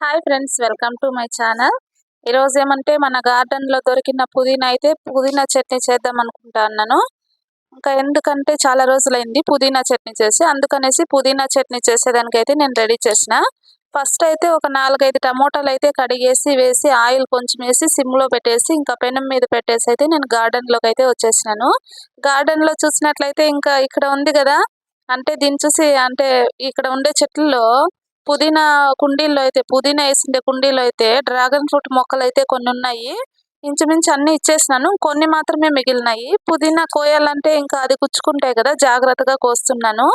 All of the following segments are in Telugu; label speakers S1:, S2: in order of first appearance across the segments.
S1: Hi friends welcome to my channel. ఈరోజు ఏమంటే మన గార్డెన్లో దొరికిన పుదీనా అయితే పుదీనా చట్నీ చేద్దాం అనుకుంటున్నాను ఇంకా ఎందుకంటే చాలా రోజులైంది పుదీనా చట్నీ చేసి అందుకనేసి పుదీనా చట్నీ చేసేదానికైతే నేను రెడీ చేసిన. ఫస్ట్ అయితే ఒక నాలుగైదు టమోటాలు అయితే కడిగేసి వేసి ఆయిల్ కొంచెం వేసి సిమ్లో పెట్టేసి ఇంకా పెనం మీద పెట్టేసి అయితే నేను గార్డెన్లోకి అయితే వచ్చేసినాను. గార్డెన్లో చూసినట్లయితే ఇంకా ఇక్కడ ఉంది కదా అంటే దీన్ని చూసి అంటే ఇక్కడ ఉండే చెట్లలో పుదీనా కుండీల్లో అయితే పుదీనా వేసిండే కుండీలో అయితే డ్రాగన్ ఫ్రూట్ మొక్కలు అయితే కొన్ని ఉన్నాయి. ఇంచుమించు అన్ని ఇచ్చేసినాను. కొన్ని మాత్రమే మిగిలినాయి. పుదీనా కోయాలంటే ఇంకా అది కుచ్చుకుంటాయి కదా జాగ్రత్తగా కోస్తున్నాను.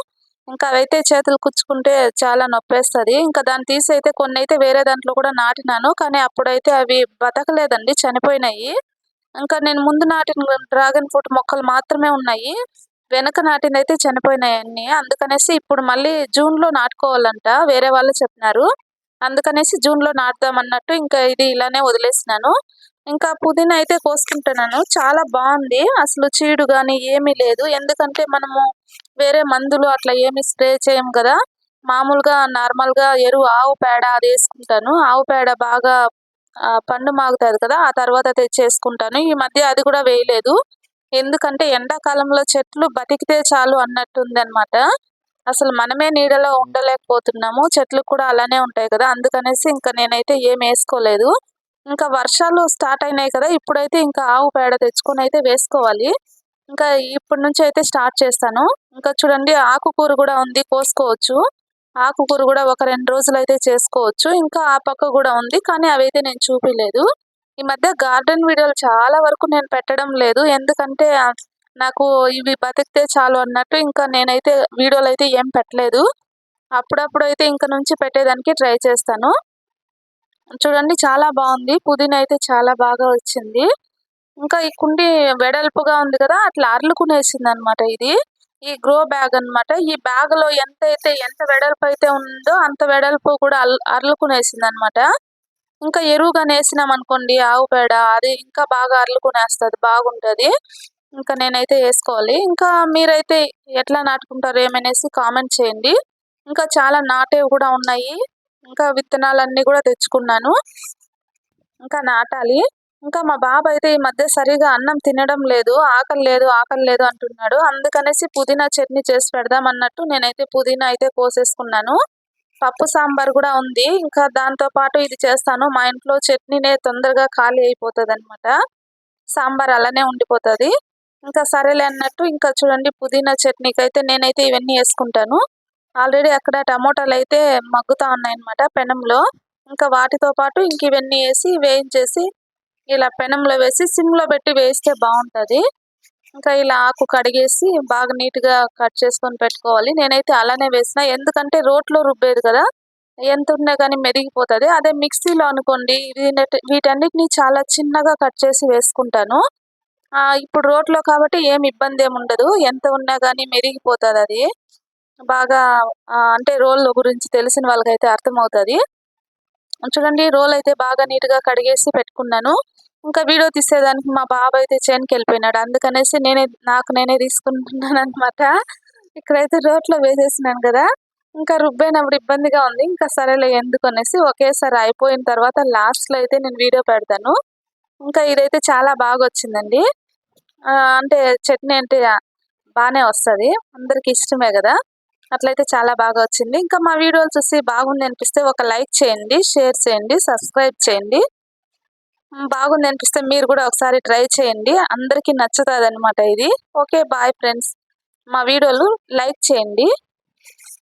S1: ఇంకా అవైతే చేతులు కుచ్చుకుంటే చాలా నొప్పేస్తుంది. ఇంకా దాన్ని తీసి అయితే కొన్ని అయితే వేరే దాంట్లో కూడా నాటినాను. కానీ అప్పుడైతే అవి బతకలేదండి చనిపోయినాయి. ఇంకా నేను ముందు నాటిన డ్రాగన్ ఫ్రూట్ మొక్కలు మాత్రమే ఉన్నాయి. వెనక నాటింది అయితే చనిపోయినాయన్ని. అందుకనేసి ఇప్పుడు మళ్ళీ జూన్లో నాటుకోవాలంట. వేరే వాళ్ళు చెప్పినారు. అందుకనేసి జూన్లో నాటుదాం అన్నట్టు ఇంకా ఇది ఇలానే వదిలేసినాను. ఇంకా పుదీనా అయితే కోసుకుంటున్నాను. చాలా బాగుంది. అసలు చీడు కానీ ఏమీ లేదు. ఎందుకంటే మనము వేరే మందులు అట్లా ఏమి స్ప్రే చేయం కదా. మామూలుగా నార్మల్గా ఎరువు ఆవు పేడ అది వేసుకుంటాను. ఆవు పేడ బాగా పండు మాగుతుంది కదా. ఆ తర్వాత తెచ్చేసుకుంటాను. ఈ మధ్య అది కూడా వేయలేదు. ఎందుకంటే ఎండాకాలంలో చెట్లు బతికితే చాలు అన్నట్టుంది అనమాట అసలు మనమే నీడలో ఉండలేకపోతున్నాము. చెట్లు కూడా అలానే ఉంటాయి కదా. అందుకనేసి ఇంకా నేనైతే ఏం వేసుకోలేదు. ఇంకా వర్షాలు స్టార్ట్ అయినాయి కదా. ఇప్పుడైతే ఇంకా ఆవు పేడ తెచ్చుకొని అయితే వేసుకోవాలి. ఇంకా ఇప్పటి నుంచి అయితే స్టార్ట్ చేస్తాను. ఇంకా చూడండి ఆకుకూర కూడా ఉంది కోసుకోవచ్చు. ఆకుకూర కూడా ఒక రెండు రోజులు అయితే చేసుకోవచ్చు. ఇంకా ఆ పక్క కూడా ఉంది కానీ అవైతే నేను చూపించలేదు ఈ మధ్య గార్డెన్ వీడియోలు చాలా వరకు నేను పెట్టడం లేదు. ఎందుకంటే నాకు ఇవి బతికితే చాలు అన్నట్టు ఇంకా నేనైతే వీడియోలు అయితే ఏం పెట్టలేదు. అప్పుడప్పుడు అయితే ఇంక నుంచి పెట్టేదానికి ట్రై చేస్తాను. చూడండి చాలా బాగుంది. పుదీనా అయితే చాలా బాగా వచ్చింది. ఇంకా ఈ కుండి వెడల్పుగా ఉంది కదా అట్లా అర్లుకునేసింది అనమాట ఇది. ఈ గ్రో బ్యాగ్ అనమాట ఈ బ్యాగ్లో ఎంత అయితే ఎంత వెడల్పు అయితే ఉందో అంత వెడల్పు కూడా అర్లుకునేసింది అనమాట ఇంకా ఎరువుగా వేసినాం అనుకోండి ఆవు పేడ అది ఇంకా బాగా అర్లుకునేస్తుంది బాగుంటుంది. ఇంకా నేనైతే వేసుకోవాలి. ఇంకా మీరైతే ఎట్లా నాటుకుంటారు ఏమనేసి కామెంట్ చేయండి. ఇంకా చాలా నాటేవి కూడా ఉన్నాయి. ఇంకా విత్తనాలన్నీ కూడా తెచ్చుకున్నాను. ఇంకా నాటాలి. ఇంకా మా బాబు అయితే ఈ మధ్య సరిగా అన్నం తినడం లేదు ఆకలి లేదు ఆకలి లేదు అంటున్నాడు. అందుకనేసి పుదీనా చట్నీ చేసి పెడదాం అన్నట్టు నేనైతే పుదీనా అయితే కోసేసుకున్నాను. పప్పు సాంబార్ కూడా ఉంది. ఇంకా దాంతో పాటు ఇది చేస్తాను. మా ఇంట్లో చట్నీనే తొందరగా ఖాళీ అయిపోతుంది అనమాట సాంబార్ అలానే ఉండిపోతుంది. ఇంకా సరేలే అన్నట్టు ఇంకా చూడండి పుదీనా చట్నీకి అయితే నేనైతే ఇవన్నీ వేసుకుంటాను. ఆల్రెడీ అక్కడ టమోటాలు అయితే మగ్గుతా ఉన్నాయన్నమాట పెనంలో. ఇంకా వాటితో పాటు ఇంక ఇవన్నీ వేసి వేయించేసి ఇలా పెనంలో వేసి సిమ్లో పెట్టి వేస్తే బాగుంటుంది. ఇంకా ఇలా ఆకు కడిగేసి బాగా నీట్గా కట్ చేసుకొని పెట్టుకోవాలి. నేనైతే అలానే వేసిన. ఎందుకంటే రోట్లో రుబ్బేది కదా ఎంత ఉన్నా కానీ మెరిగిపోతుంది అదే మిక్సీలో అనుకోండి వీటన్నిటిని చాలా చిన్నగా కట్ చేసి వేసుకుంటాను. ఇప్పుడు రోట్లో కాబట్టి ఏం ఇబ్బంది ఏమి ఉండదు. ఎంత ఉన్నా కానీ మెరిగిపోతుంది అది. బాగా అంటే రోల్ గురించి తెలిసిన వాళ్ళకైతే అర్థమవుతుంది. చూడండి రోల్ అయితే బాగా నీట్గా కడిగేసి పెట్టుకున్నాను. ఇంకా వీడియో తీసేదానికి మా బాబు అయితే చేనికి వెళ్ళిపోయినాడు. అందుకనేసి నేనే నాకు నేనే తీసుకుంటున్నాను అనమాట ఇక్కడైతే రోట్లో వేసేసినాను కదా. ఇంకా రుబ్బైనప్పుడు ఇబ్బందిగా ఉంది. ఇంకా సరేలే ఎందుకు అనేసి ఒకేసారి అయిపోయిన తర్వాత లాస్ట్లో అయితే నేను వీడియో పెడతాను. ఇంకా ఇదైతే చాలా బాగా వచ్చిందండి. అంటే చట్నీ అంటే బాగానే వస్తుంది. అందరికి ఇష్టమే కదా. అట్లయితే చాలా బాగా వచ్చింది. ఇంకా మా వీడియోలు చూసి బాగుంది అనిపిస్తే ఒక లైక్ చేయండి షేర్ చేయండి సబ్స్క్రైబ్ చేయండి. బాగుంది అనిపిస్తే మీరు కూడా ఒకసారి ట్రై చేయండి. అందరికీ నచ్చుతుంది అనమాట ఇది. Okay bye friends. మా వీడియోలు లైక్ చేయండి.